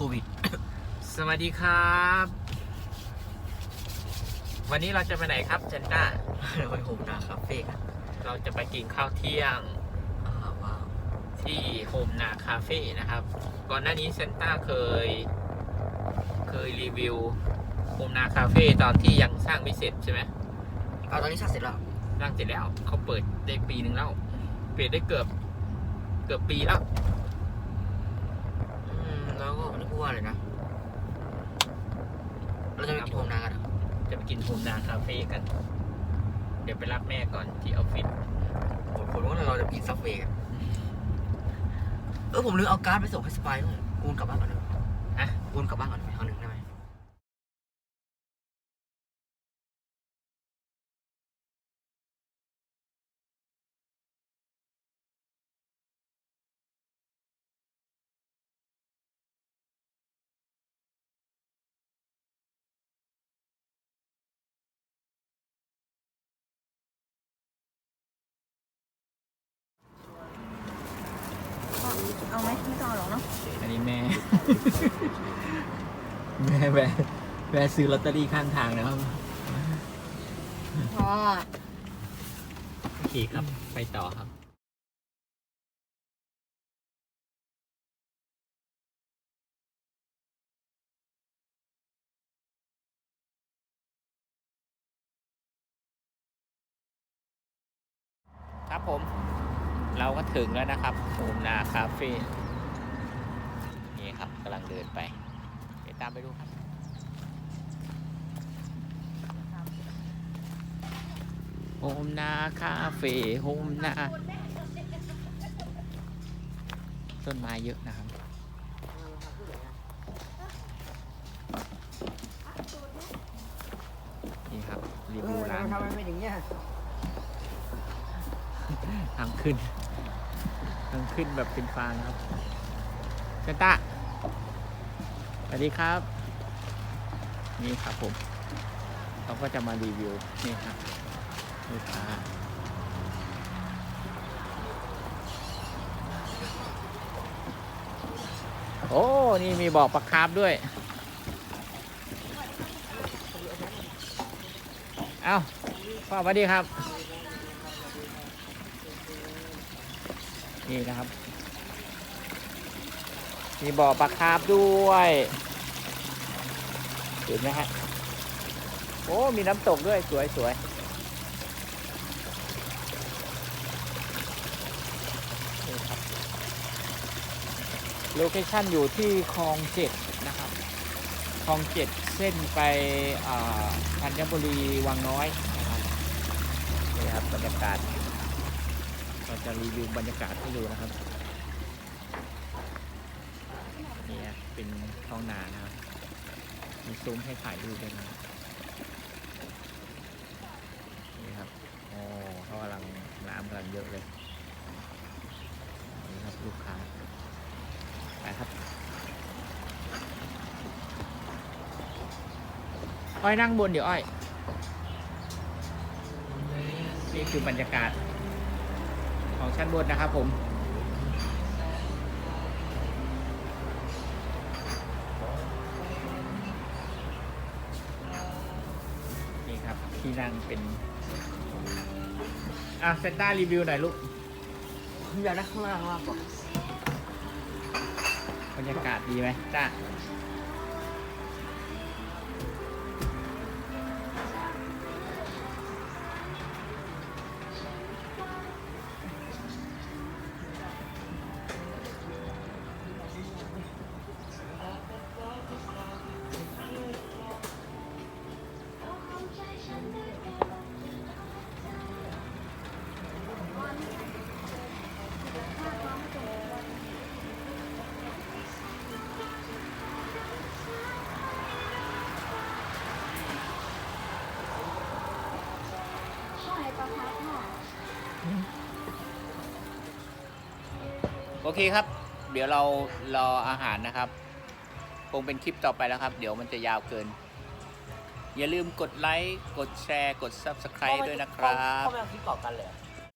ควิด สวัสดีครับ วันนี้เราจะไปไหนครับเจนต้าเราไปโฮมนาคาเฟ่กันเราจะไปกินข้าวเที่ยงอ่าว้าวที่โฮมนาคาเฟ่นะครับ ก่อนหน้านี้เซนต้าเคย เคยรีวิวโฮมนาคาเฟ่ตอนที่ยังสร้างไม่เสร็จใช่ไหมเอาตอนนี้สร้างเสร็จแล้วสร้างเสร็จแล้วเขาเปิดได้ปีหนึ่งแล้ว เปิดได้เกือบ เกือบปีแล้วอืมแล้ วก็นี่พูดว่าอะไรนะ เราจะไปกินโฮมนากันเหรอจะไปกินโฮมนาคาเฟ่กัน เดี๋ยวไปรับแม่ก่อนที่ออฟฟิศผมผมรู้ว่าเราจะไปกินซับเวย์กันเออผมลืมเอาการ์ดไปส่งให้สไปร์ผมกูนกลับบ้านก่อนเลยฮะกูนกลับบ้านก่อนไปครั้งหนึ่งได้ไหม เอาไหมไม่ต้องเอาหรอกเนาะอันนี้แม่ แม่แวะแวะซื้อลอตเตอรี่ข้างทางนะครับเพราะว่าโอเคครับ ไปต่อครับ ครับผม เราก็ถึงแล้วนะครับโฮมนาคาเฟ่นี่ครับกำลังเดินไปเดี๋ยวตามไปดูครับโฮมนาคาเฟ่โฮมนาต้นไม้เยอะนะครับนี่ครับรีวิวร้านทำไมไม่ถึงเนี่ยทางขึ้น ทางขึ้นแบบเป็นฟางครับเซนต้าสวัสดีครับ นี่ครับผมเขาก็จะมารีวิว นี่ครับลูกค้าโอ้ นี่มีบอกปลาคาร์ฟด้วย เอ้าพ่อสวัสดีครับ นี่นะครับ มีบ่อปลาคาร์ฟด้วยเห็นไหมฮะโอ้ มีน้ำตกด้วยสวยสวยโลเคชั่นอยู่ที่คลองเจ็ดนะครับคลองเจ็ดเส้นไปธัญบุรีวังน้อยนะครับนี่ครับบรรยากาศ เราจะรีวิวบรรยากาศให้ดูนะครับนี่เป็นท้องนานะครับ มีซุ้มให้ถ่ายรูปด้วยนะนี่ครับโอ้เขากำลังน้ำกำลังเยอะเลยนี่ครับลูกค้าไปครับอ้อยนั่งบนเดี๋ยวอ้อย นี่คือบรรยากาศ ของชั้นบนนะครับผมนี่ครับที่นั่งเป็นอะเซนต้ารีวิวหน่อยลูกผมอยากได้ข้างล่างมากกว่าบรรยากาศดีไหมจ้า โอเคครับ เดี๋ยวเรารออาหารนะครับ คงเป็นคลิปต่อไปแล้วครับ เดี๋ยวมันจะยาวเกิน อย่าลืมกดไลค์ กดแชร์ กด Subscribe ด้วยนะครับ เขาไม่เอาคลิปต่อกันเลยเหรอ